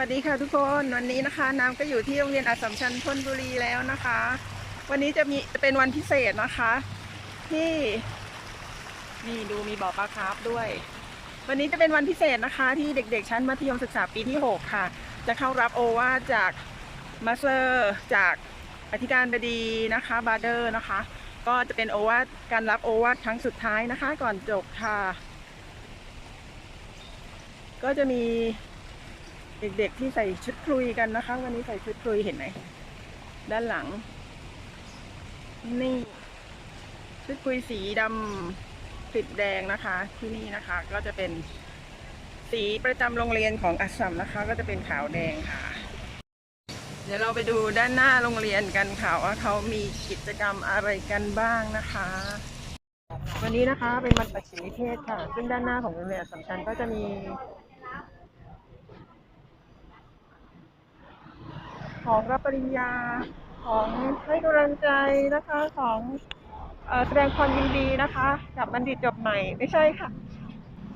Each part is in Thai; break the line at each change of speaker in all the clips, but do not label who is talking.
วัสดีค่ะทุกคนวันนี้นะคะน้ำก็อยู่ที่โรงเรียนอัสสัมชัญธนบุรีแล้วนะคะ วันนี้จะมีจะเป็นวันพิเศษนะคะ ที่นี่ดูมีบ่อปลาคาร์ฟด้วย วันนี้จะเป็นวันพิเศษนะคะ ที่เด็กๆชั้นมัธยมศึกษาปีที่ 6 ค่ะ จะเข้ารับโอวาจากมาสเตอร์จากอธิการบดีนะคะบาร์เดอร์นะคะ ก็จะเป็นโอวาการรับโอวาทครั้งสุดท้ายนะคะ ก่อนจบค่ะ ก็จะมี เด็กๆที่ใส่ชุดคลุยกันนะคะ วันนี้ใส่ชุดคลุยเห็นไหมด้านหลัง นี่ ชุดคลุยสีดำติดแดงนะคะ ที่นี่นะคะ ก็จะเป็นสีประจำโรงเรียนของอัสสัมนะคะ ก็จะเป็นขาวแดงค่ะ เดี๋ยวเราไปดูด้านหน้าโรงเรียนกันค่ะว่าเขามีกิจกรรมอะไรกันบ้างนะคะ วันนี้นะคะเป็นวันปัจฉิมนิเทศค่ะ ซึ่งด้านหน้าของโรงเรียนสสัมชัญก็จะมี ของรับปริญญาของให้กำลังใจนะคะของอแสดงความยินดีนะคะ กับบัณฑิตจบใหม่ไม่ใช่ค่ะ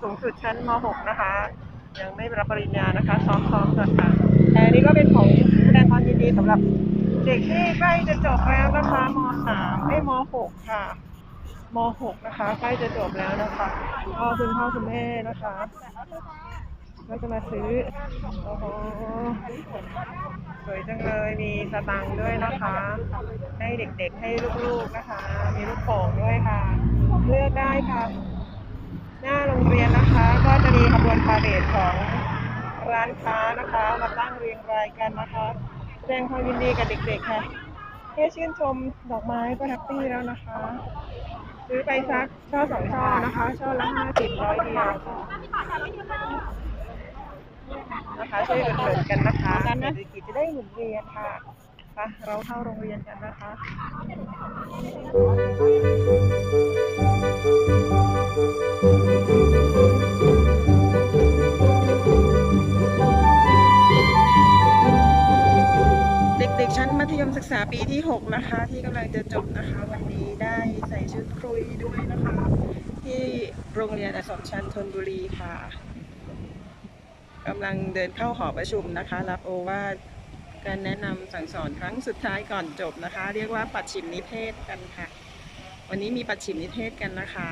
สูงสุดชั้นม .6 นะคะ ยังไม่รับปริญญานะคะซ้อมๆก่อนค่ะแต่อันนี้ก็เป็นของแสดงความยินดีสำหรับเด็กที่ใกล้จะจบแล้วนะคะม .3 ไม่ม .6 ค่ะม .6 นะคะ ใกล้จะจบแล้วนะคะก็คุณพ่อคุณแม่นะคะ ก็จะมาซื้อโอ้โห สวยจังเลย มีสตังค์ด้วยนะคะ ให้เด็กๆ ให้ลูกๆนะคะ มีลูกโป่งด้วยค่ะ เลือกได้ค่ะ หน้าโรงเรียนนะคะ ก็จะมีขบวนพาเหรดของร้านค้านะคะ มาตั้งเรียงรายกันนะคะ แสดงความยินดีกับเด็กๆค่ะแค่ชื่นชมดอกไม้ก็แฮปปี้แล้วนะคะ ซื้อไปสักช่อสองช่อนะคะ ช่อละห้าสิบร้อยเดียว นะคะช่วยกันเปิดกันนะคะเศรษฐกิจจะได้หมุนเวียนค่ะไปเราเข้าโรงเรียนกันนะคะเด็กๆชั้นมัธยมศึกษาปีที่ 6 นะคะ ที่กำลังจะจบนะคะ วันนี้ได้ใส่ชุดครุยด้วยนะคะ ที่โรงเรียนอสมชัญธนบุรีค่ะ กำลังเดินเข้าหอประชุมนะคะ รับโอวาทการแนะนำสั่งสอนครั้งสุดท้ายก่อนจบนะคะ เรียกว่าปัดฉิมนิเทศกันค่ะ วันนี้มีปัดฉิมนิเทศกันนะคะ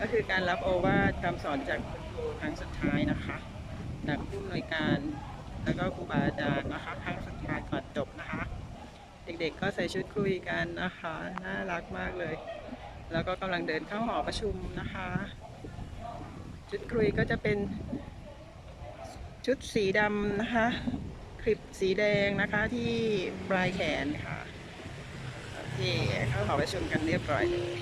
ก็คือการรับโอวาทคำสอนจากครูครั้งสุดท้ายนะคะจากผู้อำนวยการแล้วก็ครูบาอาจารย์นะคะครั้งสุดท้ายก่อนจบนะคะ เด็กๆก็ใส่ชุดคุยกันนะคะน่ารักมากเลย แล้วก็กำลังเดินเข้าหอประชุมนะคะ ชุดคุยก็จะเป็น ชุดสีดำนะคะ คลิปสีแดงนะคะที่ปลายแขนค่ะโอเคเข้าหอประชุมกันเรียบร้อยเลย